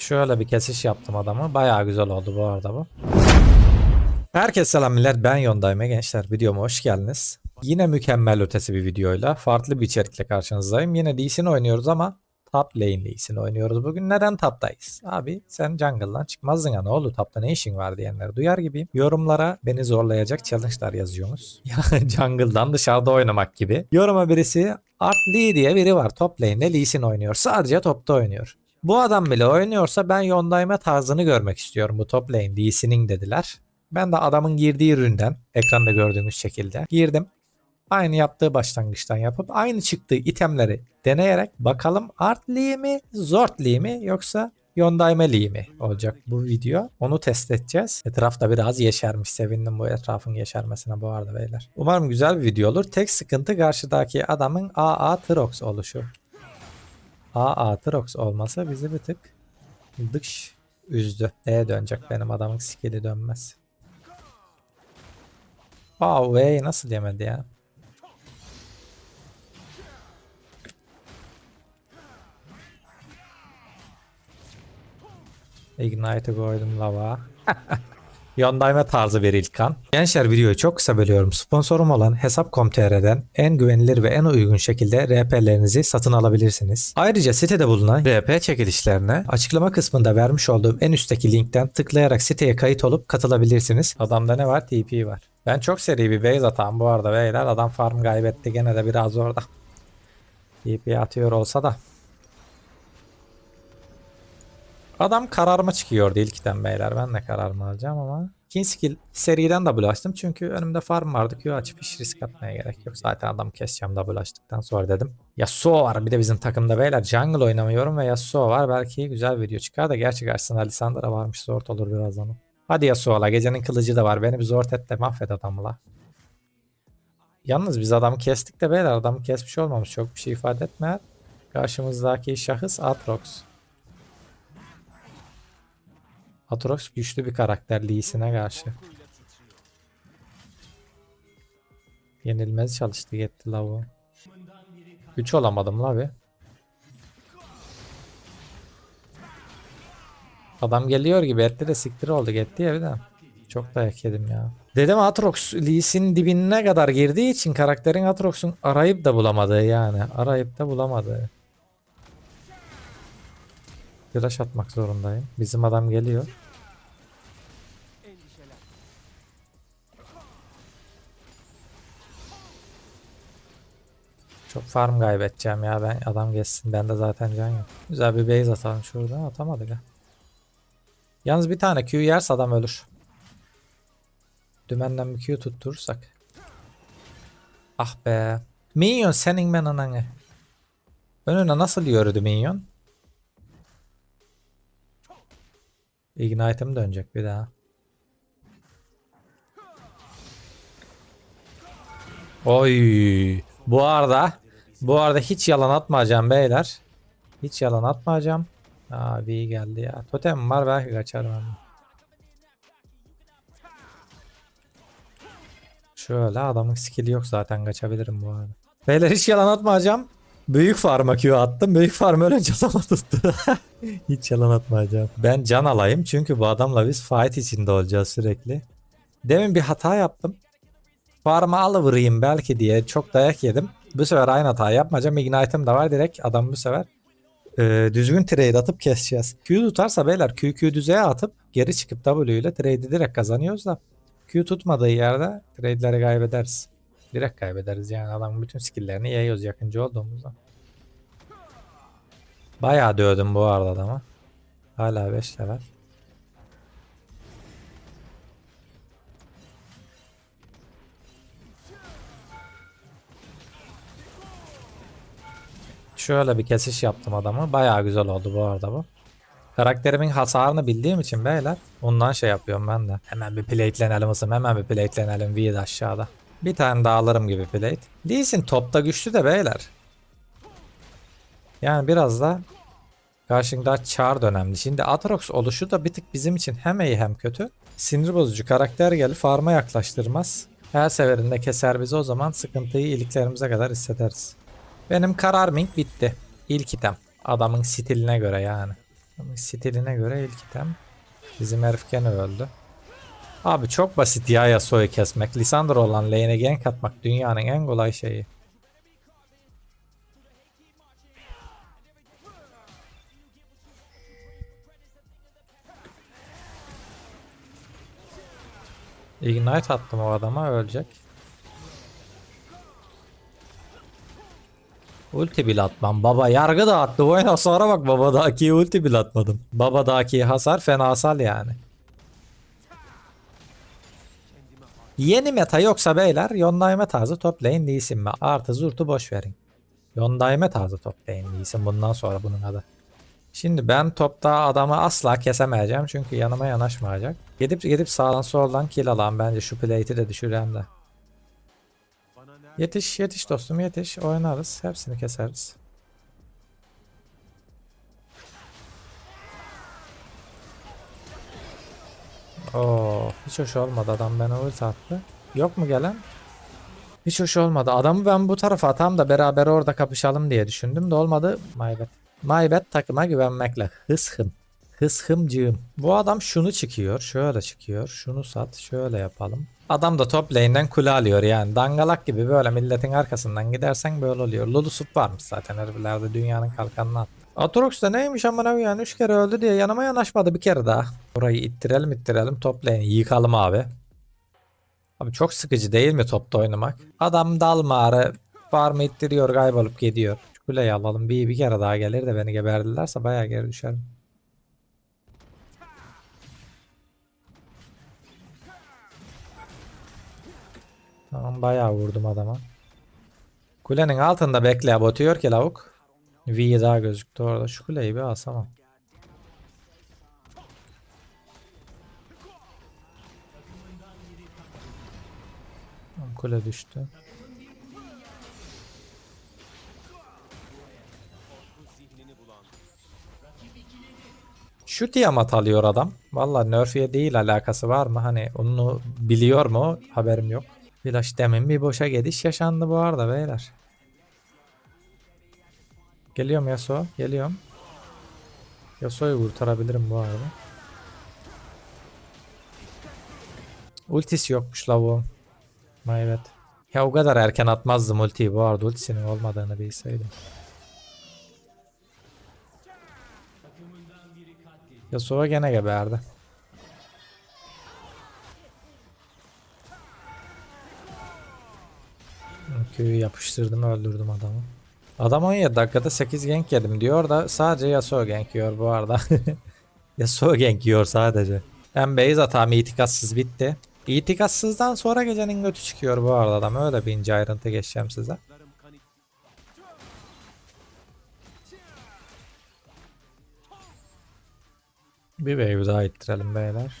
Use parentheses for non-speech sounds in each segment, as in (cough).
Şöyle bir kesiş yaptım adamı. Bayağı güzel oldu bu arada bu. Herkese selam millet. Ben Yondayme gençler. Videoma hoş geldiniz. Yine mükemmel ötesi bir videoyla farklı bir içerikle karşınızdayım. Yine Sin oynuyoruz ama top lane Sin oynuyoruz bugün. Neden top'tayız? Abi sen jungle'dan çıkmazdın ya ne oldu top'ta ne işin var diyenleri duyar gibiyim. Yorumlara beni zorlayacak challenge'lar yazıyorsunuz. (laughs) Ya jungle'dan dışarıda oynamak gibi. Yoruma birisi Art Lee diye biri var top lane'de Lee Sin oynuyor. Sadece top'ta oynuyor. Bu adam bile oynuyorsa ben Yondayme tarzını görmek istiyorum bu top lane Sin'in dediler. Ben de adamın girdiği üründen ekranda gördüğünüz şekilde girdim. Aynı yaptığı başlangıçtan yapıp aynı çıktığı itemleri deneyerek bakalım Art Lee mi Zort Lee mi yoksa Yondayme Lee mi olacak bu video. Onu test edeceğiz. Etrafta biraz yeşermiş. Sevindim bu etrafın yeşermesine bu arada beyler. Umarım güzel bir video olur. Tek sıkıntı karşıdaki adamın AA Trox oluşu. AA Trox olmasa bizi bir tık dış üzdü. E dönecek benim adamın skill'i dönmez. Wow, hey, nasıl yemedi ya? Ignite'ı koydum lava. (laughs) Yondayme tarzı bir İlkan. Gençler videoyu çok kısa bölüyorum. Sponsorum olan Hesap.com.tr'den en güvenilir ve en uygun şekilde RP'lerinizi satın alabilirsiniz. Ayrıca sitede bulunan RP çekilişlerine açıklama kısmında vermiş olduğum en üstteki linkten tıklayarak siteye kayıt olup katılabilirsiniz. Adamda ne var? TP var. Ben çok seri bir base atağım bu arada beyler. Adam farm kaybetti gene de biraz orada. TP atıyor olsa da. Adam kararma çıkıyordu ilkten beyler. Ben de kararımı alacağım ama. İkinci skill seriden double açtım. Çünkü önümde farm vardı. Q açıp hiç risk atmaya gerek yok. Zaten adam keseceğim double açtıktan sonra dedim. Yasuo var bir de bizim takımda beyler. Jungle oynamıyorum ve Yasuo var. Belki güzel video çıkar da gerçi karşısında Lisandra varmış. Zor olur birazdan. Hadi Yasuo'la. Gecenin kılıcı da var. Beni bir zor et de mahvet adamı la. Yalnız biz adamı kestik de beyler. Adamı kesmiş olmamış. Çok bir şey ifade etmeyer. Karşımızdaki şahıs Atrox. Atrox güçlü bir karakter Lee'sine karşı. Yenilmez çalıştı gitti lavu. Güç olamadım la bir. Adam geliyor gibi etti de siktir oldu gitti ya bir de. Çok dayak yedim ya. Dedim Atrox Lee'sin dibine kadar girdiği için karakterin Atrox'un arayıp da bulamadığı yani. Arayıp da bulamadığı. Flash atmak zorundayım. Bizim adam geliyor. Çok farm kaybedeceğim ya ben adam geçsin bende zaten can yok. Güzel bir base atalım şurada atamadık ha. Yalnız bir tane Q yerse adam ölür. Dümenden bir Q tutturursak. Ah be. Minyon senin ben ananı. Önüne nasıl yürüdü Minyon? Ignite'ım dönecek bir daha. Oy. Bu arada bu arada hiç yalan atmayacağım beyler. Hiç yalan atmayacağım. Abi iyi geldi ya. Totem var belki kaçarım ama. Şöyle adamın skill'i yok zaten kaçabilirim bu arada. Beyler hiç yalan atmayacağım. Büyük farma Q attım. Büyük farm ölünce adama tuttu. (laughs) hiç yalan atmayacağım. Ben can alayım çünkü bu adamla biz fight içinde olacağız sürekli. Demin bir hata yaptım. Farmı alıvırayım belki diye çok dayak yedim. Bu sefer aynı hatayı yapmayacağım. Ignite'ım da var direkt adam bu sefer e, düzgün trade atıp keseceğiz. Q tutarsa beyler QQ düzeye atıp geri çıkıp W ile trade'i direkt kazanıyoruz da Q tutmadığı yerde trade'leri kaybederiz. Direkt kaybederiz yani adamın bütün skill'lerini yayıyoruz yakıncı olduğumuzda. Bayağı dövdüm bu arada adamı. Hala 5 level. Şöyle bir kesiş yaptım adamı. Bayağı güzel oldu bu arada bu. Karakterimin hasarını bildiğim için beyler ondan şey yapıyorum ben de. Hemen bir platelenelim ısım. Hemen bir platelenelim. Weed aşağıda. Bir tane daha alırım gibi plate. Lee Sin topta güçlü de beyler. Yani biraz da karşında çağır önemli. Şimdi Atrox oluşu da bir tık bizim için hem iyi hem kötü. Sinir bozucu karakter gelip farma yaklaştırmaz. Her seferinde keser bizi o zaman sıkıntıyı iliklerimize kadar hissederiz. Benim karar mink bitti. İlk item. Adamın stiline göre yani. Adamın stiline göre ilk item. Bizim herif gene öldü. Abi çok basit ya Yasuo'yu kesmek. Lisandro olan lane'e gank atmak dünyanın en kolay şeyi. Ignite attım o adama ölecek. Ulti bile atmam. Baba yargı da attı. Bu hasara bak. Babadaki ulti bile atmadım. Babadaki hasar fenasal yani. Yeni meta yoksa beyler Yondayme tarzı toplayın değilsin mi? Artı zurtu boş verin. Yondayme tarzı toplayın değilsin bundan sonra bunun adı. Şimdi ben topta adamı asla kesemeyeceğim çünkü yanıma yanaşmayacak. Gidip gidip sağdan soldan kill alan bence şu plate'i de düşüren de. Yetiş yetiş dostum yetiş oynarız hepsini keseriz. Oo, hiç hoş olmadı adam bana ulti attı. Yok mu gelen? Hiç hoş olmadı. Adamı ben bu tarafa atam da beraber orada kapışalım diye düşündüm de olmadı. Maybet. Maybet takıma güvenmekle. Hısхım. Hısхımcığım. Bu adam şunu çıkıyor. Şöyle çıkıyor. Şunu sat. Şöyle yapalım. Adam da top lane'den kule alıyor yani. Dangalak gibi böyle milletin arkasından gidersen böyle oluyor. Lulusuf varmış zaten heriflerde dünyanın kalkanına attı. Atrox da neymiş amına yani 3 kere öldü diye yanıma yanaşmadı bir kere daha. Burayı ittirelim ittirelim top lane'i yıkalım abi. Abi çok sıkıcı değil mi topta oynamak? Adam dalmarı farmı ittiriyor kaybolup gidiyor. Şu kuleyi alalım bir, bir kere daha gelir de beni geberdilerse bayağı geri düşerim. Tamam bayağı vurdum adama. Kulenin altında bekle botuyor ki lavuk. V daha gözüktü orada. Şu kuleyi bir alsam. Kule düştü. Şu Tiamat alıyor adam. Valla Nerf'ye değil alakası var mı? Hani onu biliyor mu? Haberim yok. Flash demin bir boşa gidiş yaşandı bu arada beyler. Geliyorum Yasuo. Geliyorum. Yasuo'yu kurtarabilirim bu arada. Ultisi yokmuş lavuğun. Evet. Ya o kadar erken atmazdım ultiyi bu arada ultisinin olmadığını bilseydim. Yasuo gene geberdi. Köyü yapıştırdım öldürdüm adamı. Adam 17 dakikada 8 gank yedim diyor da sadece Yasuo gank yiyor bu arada. (laughs) Yasuo gank yiyor sadece. Ben base atağım itikatsız bitti. İtikatsızdan sonra gecenin götü çıkıyor bu arada adam. Öyle bir ince ayrıntı geçeceğim size. Bir wave daha ittirelim beyler.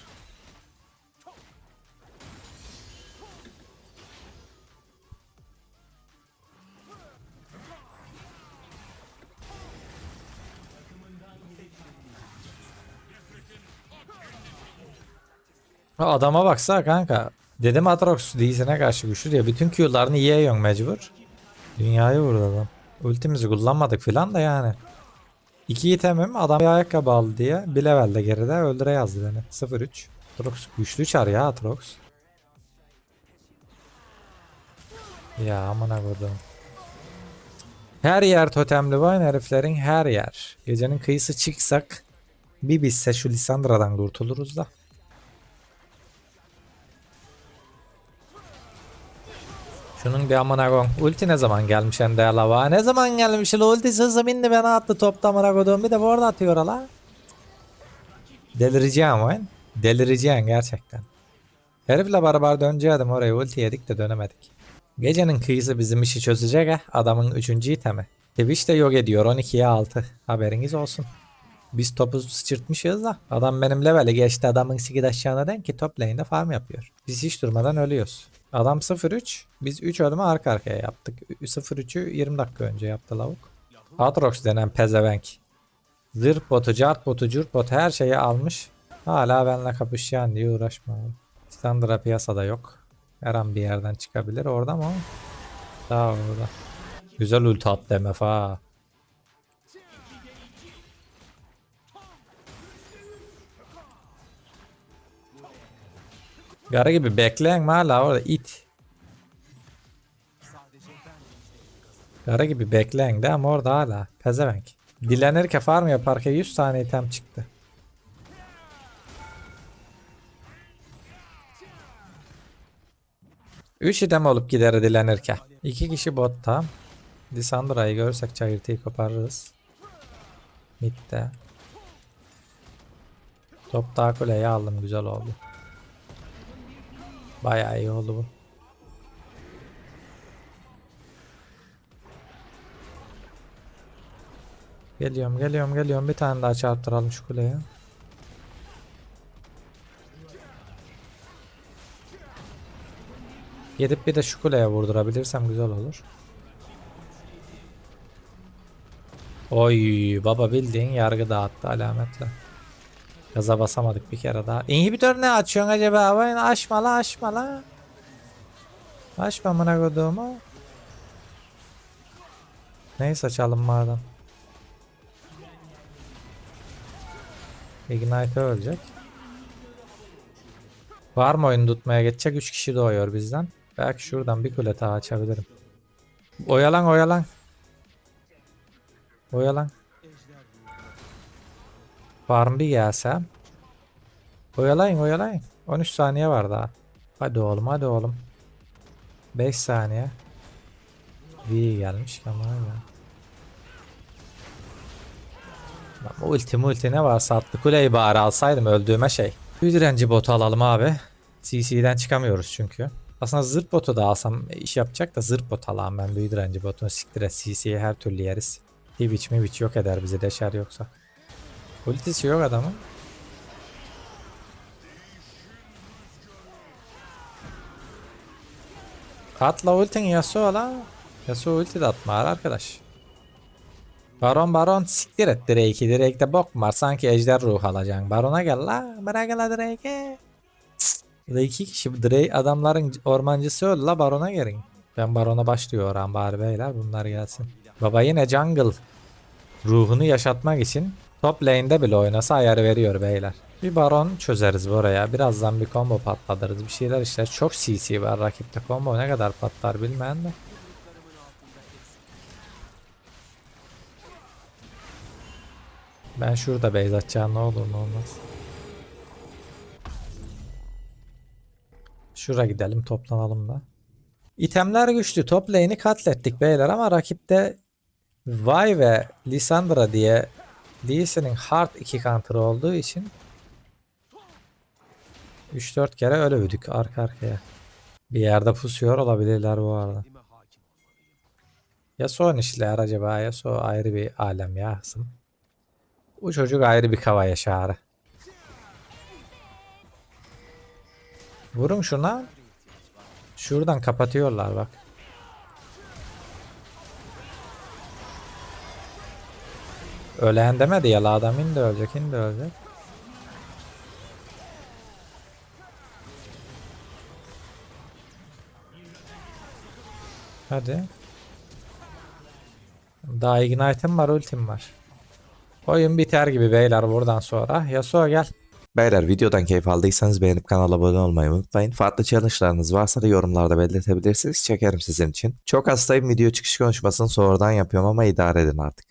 Adama baksana kanka. Dedim Atrox Lee'sine karşı güçlü diye. Bütün Q'larını yiyorsun mecbur. Dünyayı vurdu adam. Ultimizi kullanmadık filan da yani. İki itemim adam bir ayakkabı aldı diye bir levelde geride öldüre yazdı beni. 0-3. Atrox güçlü çar ya Atrox. Ya amına koydum. Her yer totemli var heriflerin her yer. Gecenin kıyısı çıksak bir bizse şu Lisandra'dan kurtuluruz da. Şunun bir amına koyun. Ulti ne zaman gelmiş ende lava? Ne zaman gelmiş? La ultisi hızlı bindi bana attı topta amına koyduğum bir de bu arada atıyor ala. Delireceğim oyun. Delireceğim gerçekten. Herifle barabar döneceğim oraya ulti yedik de dönemedik. Gecenin kıyısı bizim işi çözecek ha. Adamın 3. itemi. Twitch de yok ediyor 12'ye 6. Haberiniz olsun. Biz topu sıçırtmışız da. Adam benim leveli geçti. Adamın siki aşağına den ki top lane'de farm yapıyor. Biz hiç durmadan ölüyoruz. Adam 0-3. Biz 3 ölümü arka arkaya yaptık. 0-3'ü 20 dakika önce yaptı lavuk. Atrox denen pezevenk. Zırh botu, cart botu, cürt botu her şeyi almış. Hala benimle kapışayan diye uğraşma. Standra piyasada yok. Her an bir yerden çıkabilir orada mı? Daha orada. Güzel ulti attı MF Garı gibi bekleyen hala orada it. Garı gibi bekleyen de ama orada hala. Pezevenk. Dilenirken farm yaparken 100 tane item çıktı. Üç item olup gider dilenirken. İki kişi botta. Lisandra'yı görürsek çayırtıyı koparırız. Mid'de. Top daha kuleyi aldım güzel oldu. Bayağı iyi oldu bu. Geliyorum geliyorum geliyorum bir tane daha çarptıralım şu kuleye. Gidip bir de şu kuleye vurdurabilirsem güzel olur. Oy baba bildiğin yargı dağıttı alametle. Gaza basamadık bir kere daha. İnhibitör ne açıyorsun acaba? Vay aşma la aşma la. Aşma amına koduğumu. Neyse açalım madem. Ignite ölecek. Var mı oyunu tutmaya geçecek? 3 kişi doğuyor bizden. Belki şuradan bir kule daha açabilirim. Oyalan oyalan. Oyalan. Farm bir gelse. Oyalayın oyalayın. 13 saniye var daha. Hadi oğlum hadi oğlum. 5 saniye. V gelmiş ama ya. Ulti multi ne varsa attı. Kuleyi bari alsaydım öldüğüme şey. Bir direnci botu alalım abi. CC'den çıkamıyoruz çünkü. Aslında zırt botu da alsam iş yapacak da zırt bot alalım ben büyü direnci botunu siktir et her türlü yeriz. Twitch mi yok eder bizi deşer yoksa. Ultisi yok adamın. Atla ultin Yasuo la. Yasuo ulti de atma arkadaş. Baron baron siktir et Drake'i. Drake'de bok var? Sanki ejder ruh alacaksın. Barona gel la. Bırak la Drake'i. Burada iki kişi Drake adamların ormancısı öldü la barona gelin. Ben barona başlıyorum bari beyler bunlar gelsin. Baba yine jungle ruhunu yaşatmak için top lane'de bile oynasa ayarı veriyor beyler. Bir baron çözeriz buraya. Birazdan bir combo patlatırız. Bir şeyler işte. Çok CC var rakipte. Combo ne kadar patlar bilmeyen de. Ben şurada base atacağım ne olur ne olmaz. Şura gidelim toplanalım da. İtemler güçlü. Top lane'i katlettik beyler ama rakipte Vi ve Lissandra diye Sin'in hard 2 counter olduğu için 3-4 kere öldük arka arkaya. Bir yerde pusuyor olabilirler bu arada. Yasuo işler acaba? Yasuo ayrı bir alem ya hısım. Bu çocuk ayrı bir kava yaşarı. Vurun şuna. Şuradan kapatıyorlar bak. Ölen demedi ya la adam indi ölecek indi ölecek. Hadi. Daha ignite'im var ultim var. Oyun biter gibi beyler buradan sonra. Yasuo gel. Beyler videodan keyif aldıysanız beğenip kanala abone olmayı unutmayın. Farklı challenge'larınız varsa da yorumlarda belirtebilirsiniz. Çekerim sizin için. Çok hastayım video çıkış konuşmasını sonradan yapıyorum ama idare edin artık.